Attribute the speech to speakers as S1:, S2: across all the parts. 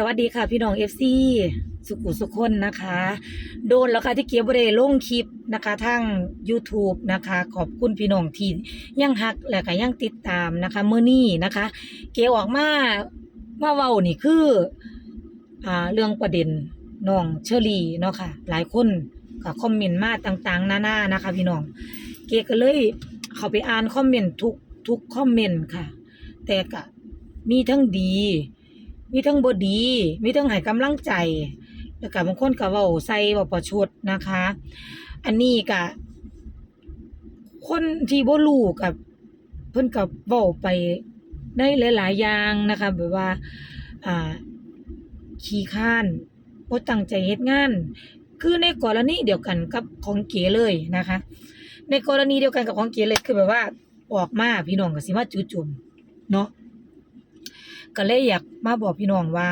S1: สวัสดีค่ะพี่น้องเอฟซีสุขุสุคนนะคะ โดนแล้วค่ะที่เกียวบริลงคลิปนะคะทาง YouTube นะคะ ขอบคุณพี่น้องที่ยังฮักและก็ยังติดตามนะคะเมื่อนี้นะคะ เกียออกมาว่าเว้านี่คืออ่าเรื่องประเด็นน้องเชอรี่เนาะค่ะ หลายคนก็คอมเมนต์มาต่างๆนานานะคะ พี่น้อง เกียก็เลยเข้าไปอ่านคอมเมนต์ทุกทุกคอมเมนต์ค่ะ แต่ก็มีทั้งดี มีทั้งบดี มีทั้งให้กำลังใจ แล้วก็บางคนก็เว้าใส่เว้าประชดนะคะ อันนี้ก็คนที่บ่รู้กับเพิ่นก็เว้าไปได้หลาย ๆ อย่างนะคะแบบว่า อ่า ขี้ข้านบ่ตั้งใจเฮ็ดงาน คือในกรณีเดียวกันกับของเก๋เลยนะคะ ในกรณีเดียวกันกับของเก๋เลยคือแบบว่าออกมาพี่น้องก็สิมาจุจุ่มเนาะ ก็เลยอยากมาบอกพี่น้องว่า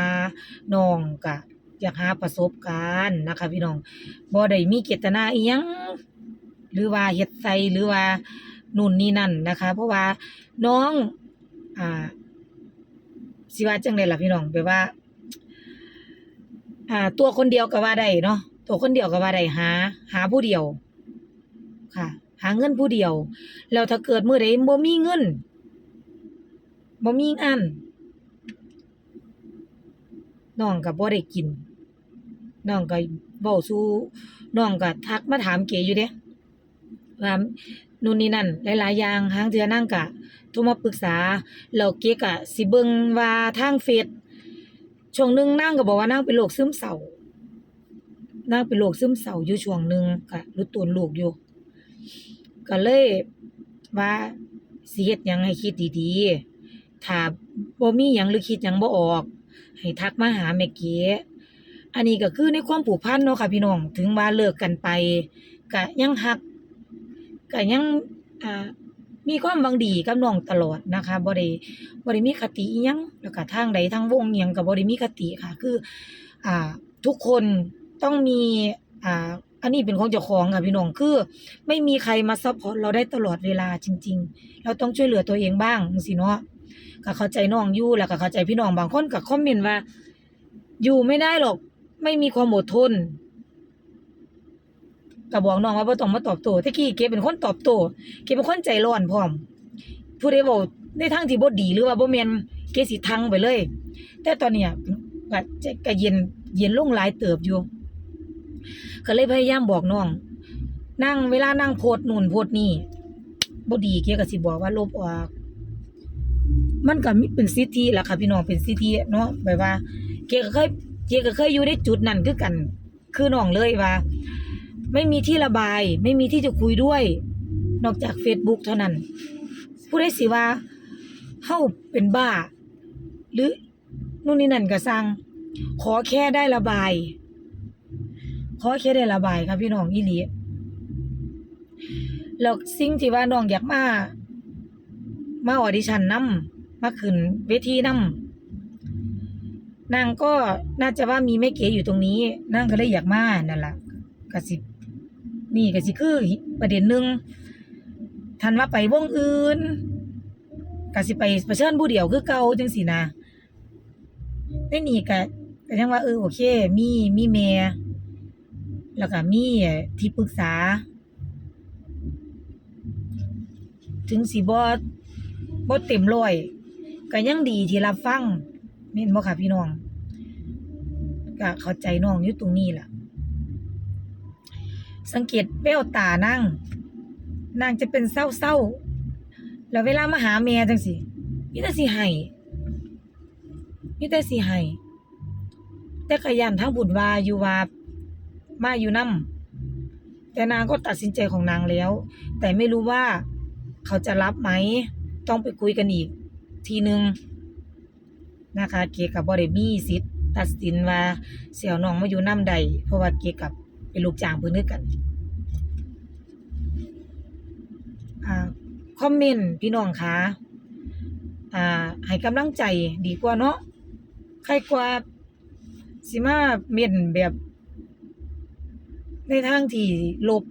S1: น้องก็อยากหาประสบการณ์นะคะ พี่น้องบ่ได้มีเจตนาอีหยังหรือว่าเฮ็ดใส่หรือว่านู่นนี่นั่นนะคะ เพราะว่าน้องอ่าสิว่าจังได๋ล่ะพี่น้องแบบว่า อ่า ตัวคนเดียวก็ว่าได้เนาะตัวคนเดียวก็ว่าได้หา หาผู้เดียว ค่ะ หาเงินผู้เดียว แล้วถ้าเกิดมื้อใดบ่มีเงินบ่มีงาน น้องก็บ่ได้กินน้องก็เว้าสู่น้องก็ทักมาถามเก๋อยู่เด้ว่านู่นนี่นั่นหลายๆอย่างหางเทื่อนางก็โทรมาปรึกษาแล้วเก๋ก็สิเบิ่งว่าทางเฟซช่วงหนึงนางก็บอกว่านางเป็นโรคซึมเศร้านางเป็นโรคซึมเศร้าอยู่ช่วงหนึงก็รู้ตัวลูกอยู่ก็เลยว่าสิเฮ็ดหยังให้คิดดีๆถ้าบ่มีหยังหรือคิดหยังบ่ออก ให้ทักมาหาแม่เก๋อันนี้ก็คือในความผูกพันเนาะค่ะพี่น้องถึงว่าเลิกกันไปก็ยังฮักก็ยังอ่ามีความหวังดีกับน้องตลอดนะคะบ่ได้บ่ได้มีคติยังแล้วก็ทางใดทางวงยังก็บ่ได้มีคติค่ะ คือ อ่า ทุกคนต้องมีอ่าอันนี้เป็นของเจ้าของค่ะพี่น้องคือ ไม่มีใครมาซัปพอร์ตเราได้ตลอดเวลาจริง ๆ เราต้องช่วยเหลือตัวเองบ้างจังซี่เนาะ ก็เข้าใจน้องอยู่แล้วก็เข้าใจพี่น้องบางคนก็คอมเมนต์ว่า อยู่ไม่ได้หรอก ไม่มีความอดทนก็บอกน้องว่าบ่ต้องมาตอบโต้แต่กี้เก็บเป็นคนตอบโต้เก็บเป็นคนใจร้อนพร้อม ผู้ใดเว้าในทางที่บ่ดีหรือว่าบ่แม่นเกสิทังไปเลย แต่ตอนเนี้ยก็จะก็เย็นเย็นลงหลายเติบอยู่ก็เลยพยายามบอกน้อง นั่งเวลานั่งโพดนู่นโพดนี่บดีเกก็สิบอกว่าลบออก มันก็มีเป็นสิทธิแหละค่ะพี่น้องเป็นสิทธิเนาะแบบว่า เกก็เคยเกก็เคยอยู่ในจุดนั้นคือกัน คือน้องเลยว่า ไม่มีที่ระบาย ไม่มีที่จะคุยด้วย นอกจาก Facebook เท่านั้น ผู้ใดสิว่าเฮาเป็นบ้า หรือนู่นนี่นั่นก็สร้างขอแค่ได้ระบาย ขอแค่ได้ระบายครับพี่น้องอีหลีแล้วสิ่งที่ว่าน้องอยากมา มาออดิชั่นนํ มาขึ้นเวทีนํนางก็น่าจะว่ามีแม่เก๋อยู่ตรงนี้นางก็เลยอยากมานั่นล่ะก็สินี่ก็สิคือประเด็นหนึ่งทันว่าไปวงอื่นก็สิไปเผชิญผู้เดียวคือเก่าจังซี่นะในนี่ก็ก็ยังว่าเออโอเค มีมีแม่แล้วก็มีที่ปรึกษา ถึงสิบ่บ่เต็มร้อย ก็ยังดีที่รับฟังแม่นบ่ค่ะพี่น้องก็เข้าใจน้องอยู่ตรงนี้ล่ะ สังเกตแววตานางนางจะเป็นเศร้าๆแล้วเวลามาหาแม่จังซี่มีแต่สิให้มีแต่สิให้แต่ก็ยันทั้งบุญวาอยู่วามาอยู่นํแต่นางก็ตัดสินใจของนางแล้ว แต่ไม่รู้ว่าเขาจะรับไหม ต้องไปคุยกันอีก ทีหนึ่งนะคะ เกกับบ่ได้มีสิทธิ์ตัดสินว่าเสี่ยวน้องมาอยู่น้ำใด เพราะว่าเกกับเป็นลูกจ้างเพิ่นคือกันอ่าคอมเมนต์พี่น้องคะอ่าให้กำลังใจดีกว่าเนาะใครกว่าสิมาเม่นแบบ ในทางที่ลบ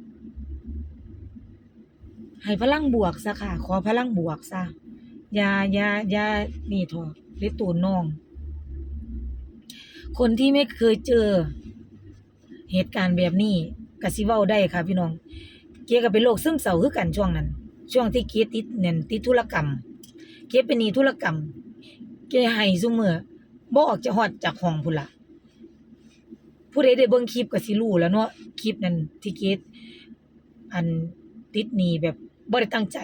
S1: ให้พลังบวกซะค่ะ ขอพลังบวกซะ ยายายานี่เถอะลิตูนน้อง คนที่ไม่เคยเจอ เหตุการณ์แบบนี้ก็สิเว้าได้ค่ะ พี่น้อง เกียก็เป็นโรคซึมเศร้าคือกันช่วงนั้น ช่วงที่เกียติดเนี่ยติดธุรกรรม เกียเป็นหนีธุรกรรม เกียให้ซุมื้อบ่ออกจะฮอดจากห้องพุ่นล่ะผู้ใดได้เบิ่งคลิปก็สิรู้แล้วเนาะคลิปนั้นที่เกียอันติดหนีแบบบ่ได้ตั้งใจ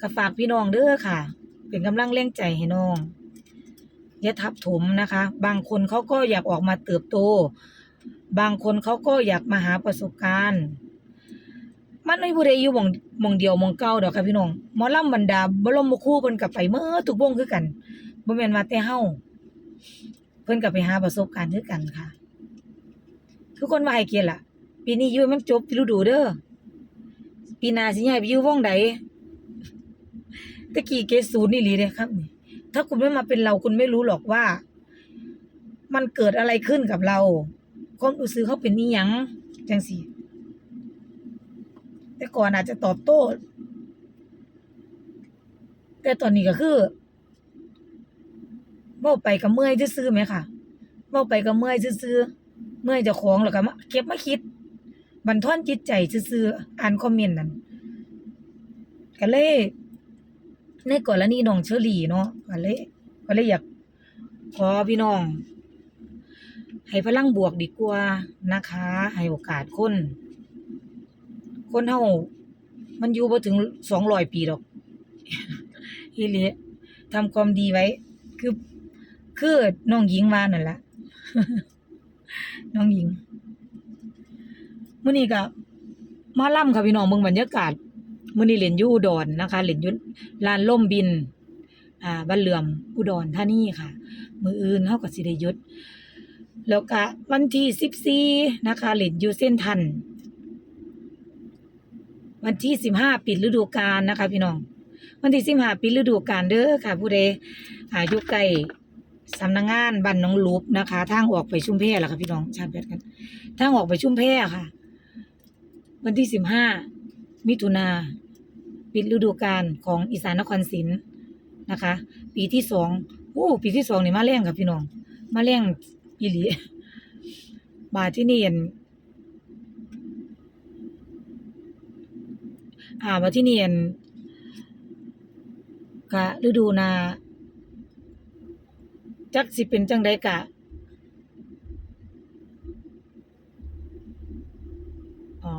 S1: ก็ฝากพี่น้องเด้อค่ะ เป็นกำลังแรงใจให้น้องอย่าทับถมนะคะ บางคนเขาก็อยากออกมาเติบโต บางคนเขาก็อยากมาหาประสบการณ์ มันไม่ผู้ใดอยู่มองมองเดียวมองเก่าดอกค่ะพี่น้องมอลำบรรดาบรมครูเพิ่นก็ไปเมื่อทุกวงคือกันบ่แม่นว่าแต่เฮาเพิ่นก็ไปหาประสบการณ์คือกันค่ะ ทุกคนว่าให้เกียรติล่ะปีนี้อยู่มันจบฤดูเด้อปีหน้าสิย้ายไปอยู่วงใด ตะกี้เกรดศูนย์นี่หลีเลยครับนี่ถ้าคุณไม่มาเป็นเราคุณไม่รู้หรอกว่า มันเกิดอะไรขึ้นกับเราความรู้สึกเขาเป็นนี่ยังจังสิแต่ก่อนอาจจะตอบโต้ แต่ตอนนี้ก็คือเว้าไปกับเมื่อยซื่อไหมค่ะเว้าไปกับเมื่อยซื่อเมื่อยจ้าของแล้วก็มาเก็บมาคิด บันทอนจิตใจซื่ออ่านคอมเมนต์นั่นก็เลย ในกรณีน้องเชอรี่เนาะก็เลยก็เลยอยากขอพี่น้อง ให้พลังบวกดีกว่านะคะ ให้โอกาสคน คนเฮามันอยู่บ่ถึงสองร้อยปีดอกอีหลีทำความดีไว้ คือคือน้องหญิงว่านั่นละน้องหญิงมื้อนี้ก็มาล่ำค่ะพี่น้องเบิ่งบรรยากาศ มื้อนี้เล่นอยู่อุดรนะคะเล่นอยู่ลานล่มบิน อ่าบ้านเหลื่อมอุดรธานีค่ะ มืออื่นเฮาก็สิได้หยุดแล้วก็วันที่14นะคะเล่นอยู่เส้นทัน วันที่15ปิดฤดูกาลนะคะ พี่น้อง วันที่15ปิดฤดูกาลเด้อค่ะ ผู้ใดอ่ายู่ใกล้สำนักงานบ้านน้องลูบนะคะทางออกไปชุ่มแพล่ะค่ะพี่น้องชาร์จแบตกันทางออกไปชุ่มแพค่ะ วันที่15 มิถุนาปิดฤดูกาลของอีสานนครศรีนะคะ ปีที่สองโอ้ปีที่สองนี่มาแรงค่ะพี่น้อง มาแรงอีหลีบาทที่นี่เห็นอ่าบาทที่นี่เห็นกะฤดูนา จักสิเป็นจังใดกะ อ๋อ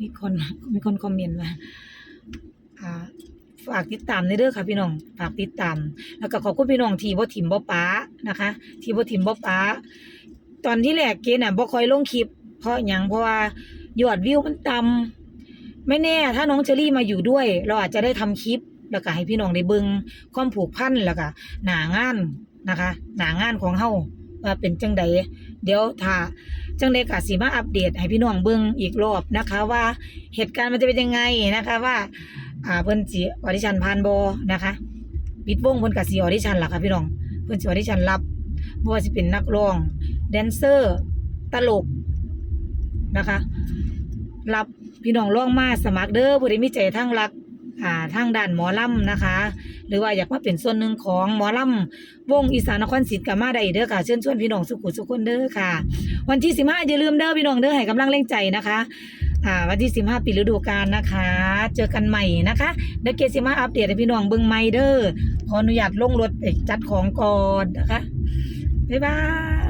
S1: มีคนมีคนคอมเมนต์มาอ่าฝากติดตามในเด้อค่ะพี่น้องฝากติดตาม แล้วก็ขอบคุณพี่น้องที่บ่ถิ่มบ่ป้านะคะ ที่บ่ถิ่มบ่ป้า ตอนที่แรกเกณฑ์น่ะบ่คอยลงคลิป เพราะหยังเพราะว่ายอดวิวมันต่ำไม่แน่ถ้าน้องเชอรี่มาอยู่ด้วย เราอาจจะได้ทำคลิป แล้วก็ให้พี่น้องได้เบิงความผูกพันแล้วก็หนางานนะคะ หนางานของเฮา ว่าเป็นจังใดเดี๋ยวถ้าจังใดก็สิมาอัปเดตให้พี่น้องเบิ่งอีกรอบนะคะ ว่าเหตุการณ์มันจะเป็นยังไงนะคะว่า อ่าเพิ่นสิออดิชันผ่านบ่นะคะปิดวงเพิ่นก็สิออดิชั่นล่ะค่ะพี่น้องเพิ่นสิออดิชันรับบ่ว่าสิเป็นนักร้อง แดนเซอร์ ตลกนะคะ รับพี่น้องร้องมาสมัครเด้อผู้ใดมีใจทางรัก อ่าทางด้านหมอลำนะคะ หรือว่าอยากมาเป็นส่วนหนึ่งของหมอลำวงอีสานนครศรีก็มาได้เด้อค่ะเชิญชวนพี่น้องสุขุสุขคนเด้อค่ะ วันที่สิบห้าอย่าลืมเด้อพี่น้องเด้อให้กำลังแรงใจนะคะอ่าวันที่สิบห้าปิดฤดูกาลนะคะ เจอกันใหม่นะคะเดี๋ยวเกสิมาอัปเดตให้พี่น้องเบิ่งใหม่เด้อขออนุญาตลงรถไปจัดของก่อนนะคะบ๊ายบาย